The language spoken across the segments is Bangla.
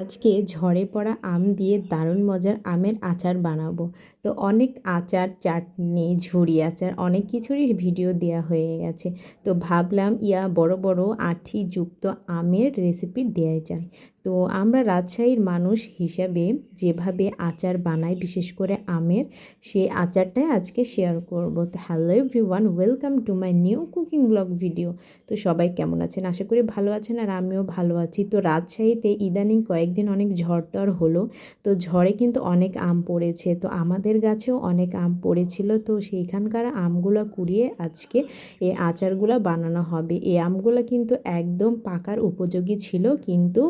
আজকে ঝরে পড়া আম দিয়ে দারুণ মজার আমের আচার বানাবো। তো অনেক আচার, চাটনি ঝুড়ি আচার, অনেক কিছুরই ভিডিও দেওয়া হয়ে গেছে। তো ভাবলাম, ইয়া বড় বড় আঠি যুক্ত আমের রেসিপি দেওয়া যায়। তো আমরা রাজশাহীর মানুষ হিসাবে যেভাবে আচার বানাই, বিশেষ করে আমের, সেই আচারটাই আজকে শেয়ার করব। তো hello everyone welcome to my new cooking blog video তো সবাই কেমন আছেন? আশা করি ভালো আছেন আর আমিও ভালো আছি। তো রাজশাহীতে ইদানিং কয়েকদিন অনেক ঝড় টড় হলো, তো ঝড়ে কিন্তু অনেক আম পড়েছে। তো আমাদের গাছেও অনেক আম পড়েছিল, তো সেইখানকার আমগুলো কুড়িয়ে আজকে এই আচারগুলো বানানো হবে। এই আমগুলো কিন্তু একদম পাকার উপযোগী ছিল, কিন্তু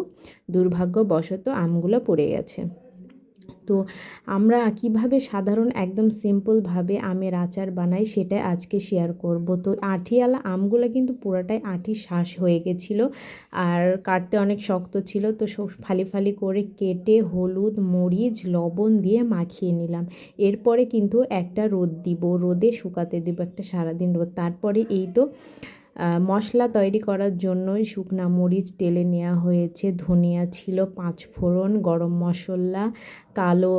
দুর্ভাগ্যবশত আমগুলো পড়ে গেছে। তো আমরা কীভাবে সাধারণ একদম সিম্পলভাবে আমের আচার বানাই সেটা আজকে শেয়ার করব। তো আঠিয়ালা আমগুলো কিন্তু পুরোটাই আঠি শ্বাস হয়ে গেছিল আর কাটতে অনেক শক্ত ছিল। তো ফালি ফালি করে কেটে হলুদ, মরিচ, লবণ দিয়ে মাখিয়ে নিলাম। এরপরে কিন্তু একটা রোদ দিব, রোদে শুকাতে দেবো একটা সারাদিন রোদ। তারপরে এই তো মশলা তৈরি করার জন্যই শুকনা মরিচ তেলে নেওয়া হয়েছে। ধনিয়া ছিল পাঁচ ফোড়ন, গরম মশলা, কালো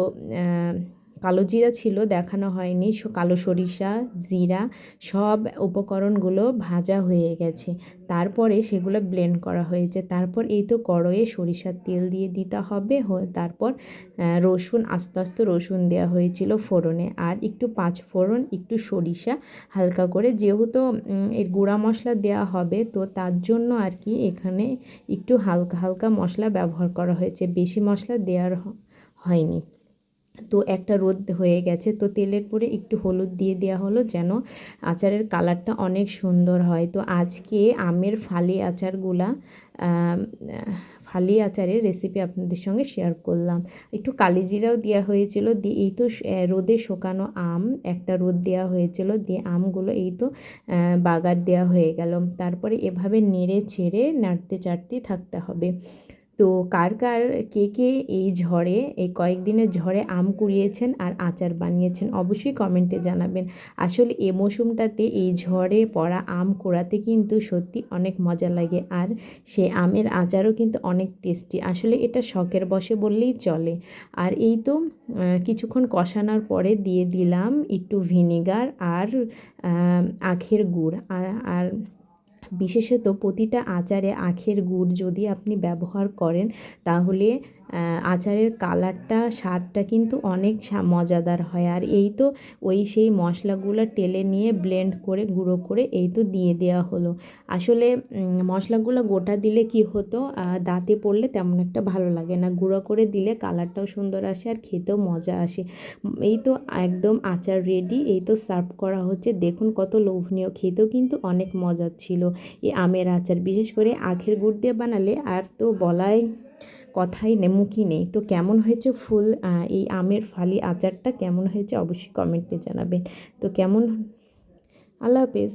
কালো জিরা ছিল, দেখানো হয়নি। কালো সরিষা, জিরা, সব উপকরণগুলো ভাজা হয়ে গেছে। তারপরে সেগুলো ব্লেন্ড করা হয়েছে। তারপর এই তো কড়াইয়ে সরিষার তেল দিয়ে দিতে হবে। তারপর রসুন, আস্তে আস্তে রসুন দেওয়া হয়েছিল ফোড়নে। আর একটু পাঁচ ফোড়ন, একটু সরিষা, হালকা করে যেহেতু এর গুঁড়া মশলা দেওয়া হবে, তো তার জন্য আর কি এখানে একটু হালকা হালকা মশলা ব্যবহার করা হয়েছে। বেশি মশলা দেওয়ার হয়নি। তো একটা রোদ হয়ে গেছে, তো তেলের পরে একটু হলুদ দিয়ে দেওয়া হলো যেন আচারের কালারটা অনেক সুন্দর হয়। তো আজকে আমের ফালি আচারগুলা ফালি আচারের রেসিপি আপনাদের সঙ্গে শেয়ার করলাম। একটু কালিজিরাও দেওয়া হয়েছিল, দিয়ে এই তো রোদে শোকানো আম, একটা রোদ দেওয়া হয়েছিল, দিয়ে আমগুলো এই তো বাগার দেওয়া হয়ে গেল। তারপরে এভাবে নেড়ে ছেড়ে নাড়তে চাড়তে থাকতে হবে। তো কার কার, কে কে এই ঝড়ে, এই কয়েকদিনের ঝড়ে আম কুড়িয়েছেন আর আচার বানিয়েছেন অবশ্যই কমেন্টে জানাবেন। আসলে এ মৌসুমটাতে এই ঝড়ে পড়া আম কোড়াতে কিন্তু সত্যি অনেক মজা লাগে আর সে আমের আচারও কিন্তু অনেক টেস্টি। আসলে এটা শখের বসে বললেই চলে। আর এই তো কিছুক্ষণ কষানোর পরে দিয়ে দিলাম একটু ভিনেগার আর আখের গুড়। আর বিশেষত প্রতিটা আচারে আখের গুড় যদি আপনি ব্যবহার করেন, তাহলে আচারের কালারটা, স্বাদটা কিন্তু অনেক মজাদার হয়। আর এই তো ওই সেই মশলাগুলো টেলে নিয়ে ব্লেন্ড করে, গুঁড়ো করে এই তো দিয়ে দেওয়া হলো। আসলে মশলাগুলো গোটা দিলে কি হতো দাঁতে পড়লে তেমন একটা ভালো লাগে না। গুঁড়ো করে দিলে কালারটাও সুন্দর আসে আর খেতেও মজা আসে। এই তো একদম আচার রেডি এই তো সার্ভ করা হচ্ছে। দেখুন কত লোভনীয়। খেতেও কিন্তু অনেক মজার ছিল। এই আমের আচার, বিশেষ করে আখের গুড় দিয়ে বানালে আর তো বলাই কথাই মুখই নেই। তো কেমন হয়েছে ফুল এই আমের ফালি আচারটা? কেমন হয়েছে? অবশ্যই কমেন্টে জানাবেন। তো কেমন? আল্লাহ হাফেজ।